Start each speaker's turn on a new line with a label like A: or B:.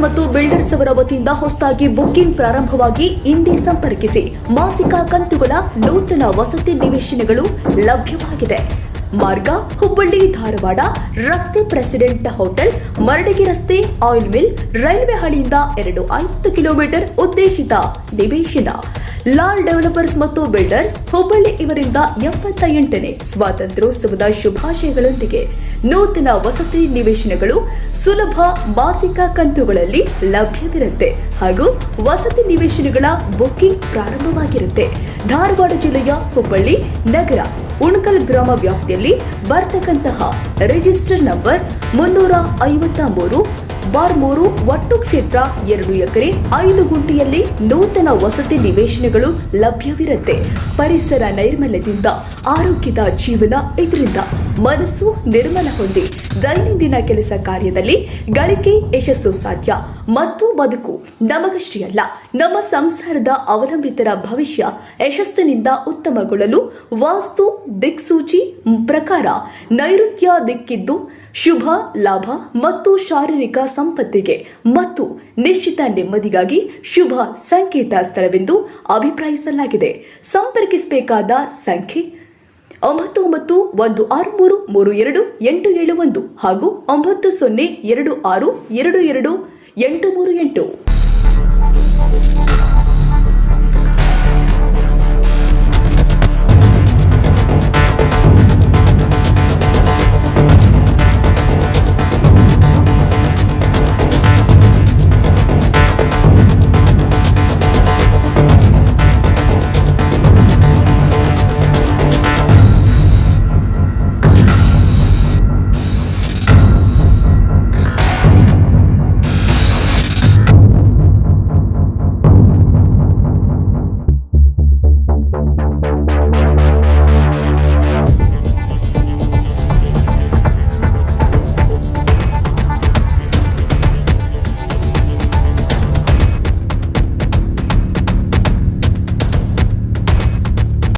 A: ಮತ್ತು ಬಿಲ್ಡರ್ಸ್ ಅವರ ವತಿಯಿಂದ ಹೊಸದಾಗಿ ಬುಕ್ಕಿಂಗ್ ಪ್ರಾರಂಭವಾಗಿ ಇಂದೇ ಸಂಪರ್ಕಿಸಿ ಮಾಸಿಕ ಕಂತುಗಳ ನೂತನ ವಸತಿ ನಿವೇಶನಗಳು ಲಭ್ಯವಾಗಿದೆ. ಮಾರ್ಗ, ಹುಬ್ಬಳ್ಳಿ, ಧಾರವಾಡ, ರಸ್ತೆ ಪ್ರೆಸಿಡೆಂಟ್ ಹೋಟೆಲ್, ಮರಡಿಗೆ ರಸ್ತೆ, ಆಯಿಲ್ ಮಿಲ್, ರೈಲ್ವೆ ಹಳಿಯಿಂದ ಎರಡು ಐವತ್ತು ಕಿಲೋಮೀಟರ್ ಉದ್ದೇಶಿತ ನಿವೇಶನ. ಲಾಲ್ ಡೆವಲಪರ್ಸ್ ಮತ್ತು ಬಿಲ್ಡರ್ಸ್, ಹುಬ್ಬಳ್ಳಿ ಇವರಿಂದ ಎಪ್ಪತ್ತ ಎಂಟನೇ ಸ್ವಾತಂತ್ರ್ಯೋತ್ಸವದ ಶುಭಾಶಯಗಳೊಂದಿಗೆ ನೂತನ ವಸತಿ ನಿವೇಶನಗಳು ಸುಲಭ ಮಾಸಿಕ ಕಂತುಗಳಲ್ಲಿ ಲಭ್ಯವಿರುತ್ತೆ ಹಾಗೂ ವಸತಿ ನಿವೇಶನಗಳ ಬುಕ್ಕಿಂಗ್ ಪ್ರಾರಂಭವಾಗಿರುತ್ತೆ. ಧಾರವಾಡ ಜಿಲ್ಲೆಯ ಹುಬ್ಬಳ್ಳಿ ನಗರ ಉಣಕಲ್ ಗ್ರಾಮ ವ್ಯಾಪ್ತಿಯಲ್ಲಿ ಬರ್ತಕ್ಕಂತಹ ರಿಜಿಸ್ಟರ್ ನಂಬರ್ ಮುನ್ನೂರ ಐವತ್ತ ಮೂರು ಬಾರ್ ಮೂರು ಒಟ್ಟು ಕ್ಷೇತ್ರ ಎರಡು ಎಕರೆ, ಐದು ಗುಂಟೆಯಲ್ಲಿ ನೂತನ ವಸತಿ ನಿವೇಶನಗಳು ಲಭ್ಯವಿರುತ್ತೆ. ಪರಿಸರ ನೈರ್ಮಲ್ಯದಿಂದ ಆರೋಗ್ಯದ ಜೀವನ ಇದರಿಂದ ಮನಸ್ಸು ನಿರ್ಮಲ ಹೊಂದಿ ದೈನಂದಿನ ಕೆಲಸ ಕಾರ್ಯದಲ್ಲಿ ಗಳಿಕೆ ಯಶಸ್ಸು ಸಾಧ್ಯ. ಮತ್ತು ಬದುಕು ನಮಗಷ್ಟೇ ಅಲ್ಲ ನಮ್ಮ ಸಂಸಾರದ ಅವಲಂಬಿತರ ಭವಿಷ್ಯ ಯಶಸ್ಸಿನಿಂದ ಉತ್ತಮಗೊಳ್ಳಲು ವಾಸ್ತು ದಿಕ್ಸೂಚಿ ಪ್ರಕಾರ ನೈಋತ್ಯ ದಿಕ್ಕಿದ್ದು ಶುಭ, ಲಾಭ ಮತ್ತು ಶಾರೀರಿಕ ಸಂಪತ್ತಿಗೆ ಮತ್ತು ನಿಶ್ಚಿತ ನೆಮ್ಮದಿಗಾಗಿ ಶುಭ ಸಂಕೇತ ಸ್ಥಳವೆಂದು ಅಭಿಪ್ರಾಯಿಸಲಾಗಿದೆ. ಸಂಪರ್ಕಿಸಬೇಕಾದ ಸಂಖ್ಯೆ ಒಂಬತ್ತು ಒಂಬತ್ತು ಒಂದು ಆರು ಮೂರು ಮೂರು ಎರಡು ಎಂಟು ಏಳು ಒಂದು ಹಾಗೂ ಒಂಬತ್ತು ಸೊನ್ನೆ ಎರಡು ಆರು ಎರಡು ಎರಡು ಎಂಟು ಮೂರು ಎಂಟು.